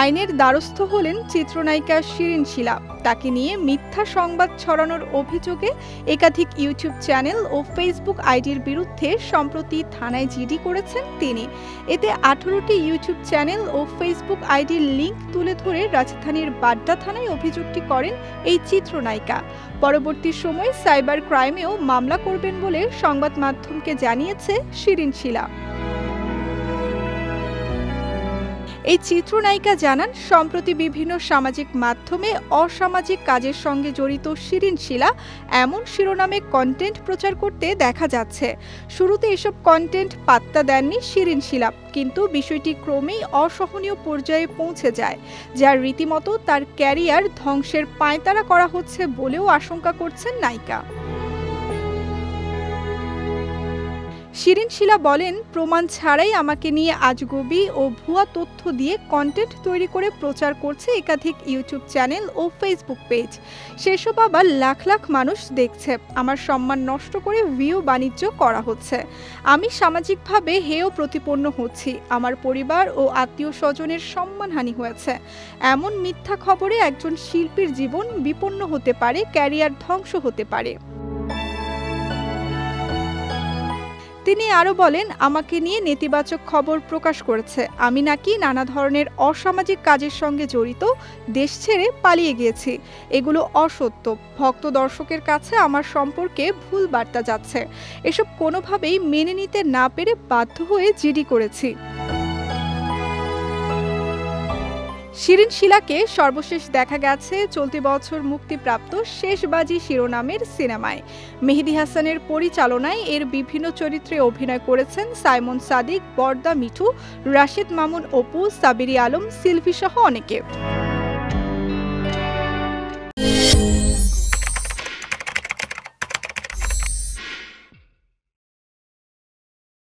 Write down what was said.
আইনের দ্বারস্থ হলেন চিত্রনায়িকা শিরিন শিলা। তাকে নিয়ে মিথ্যা সংবাদ ছড়ানোর অভিযোগে একাধিক ইউটিউব চ্যানেল ও ফেসবুক আইডির বিরুদ্ধে সম্প্রতি থানায় জিডি করেছেন তিনি। এতে আঠারোটি ইউটিউব চ্যানেল ও ফেসবুক আইডির লিংক তুলে ধরে রাজধানীর বাড্ডা থানায় অভিযোগটি করেন এই চিত্রনায়িকা। পরবর্তী সময়ে সাইবার ক্রাইমেও মামলা করবেন বলে সংবাদ মাধ্যমকে জানিয়েছে শিরিন শিলা। এই চিত্রনায়িকা জানান, সম্প্রতি বিভিন্ন সামাজিক মাধ্যমে অসামাজিক কাজের সঙ্গে জড়িত শিরিন শিলা এমন শিরোনামে কন্টেন্ট প্রচার করতে দেখা যাচ্ছে। শুরুতে এসব কন্টেন্ট পাত্তা দেননি শিরিন শিলা, কিন্তু বিষয়টি ক্রমেই অসহনীয় পর্যায়ে পৌঁছে যায় যার রীতিমতো তার ক্যারিয়ার ধ্বংসের পায়তারা করা হচ্ছে বলেও আশঙ্কা করছেন নায়িকা। শিরিন শিলা বলেন, প্রমাণ ছাড়াই আমাকে নিয়ে আজগুবি ও ভুয়া তথ্য দিয়ে কন্টেন্ট তৈরি করে প্রচার করছে একাধিক ইউটিউব চ্যানেল ও ফেসবুক পেজ সেসব আবার লাখ লাখ মানুষ দেখছে। আমার সম্মান নষ্ট করে ভিউ বাণিজ্য করা হচ্ছে। আমি সামাজিকভাবে হেয় প্রতিপন্ন হচ্ছি। আমার পরিবার ও আত্মীয় স্বজনের সম্মানহানি হয়েছে। এমন মিথ্যা খবরে একজন শিল্পীর জীবন বিপন্ন হতে পারে, ক্যারিয়ার ধ্বংস হতে পারে। তিনি আরও বলেন, আমাকে নিয়ে নেতিবাচক খবর প্রকাশ করেছে। আমি নাকি নানা ধরনের অসামাজিক কাজের সঙ্গে জড়িত, দেশ ছেড়ে পালিয়ে গিয়েছি। এগুলো অসত্য। ভক্ত দর্শকের কাছে আমার সম্পর্কে ভুল বার্তা যাচ্ছে। এসব কোনোভাবেই মেনে নিতে না পেরে বাধ্য হয়ে জিডি করেছি। শিরিন শিলাকে সর্বশেষ দেখা গেছে চলতি বছর মুক্তিপ্রাপ্ত শেষবাজি শিরোনামের সিনেমায়। মেহেদি হাসানের পরিচালনায় এর বিভিন্ন চরিত্রে অভিনয় করেছেন সাইমন সাদিক, বর্দা মিঠু, রাশিদ মামুন, অপু, সাবিরি আলম, সিলভি সহ অনেকে।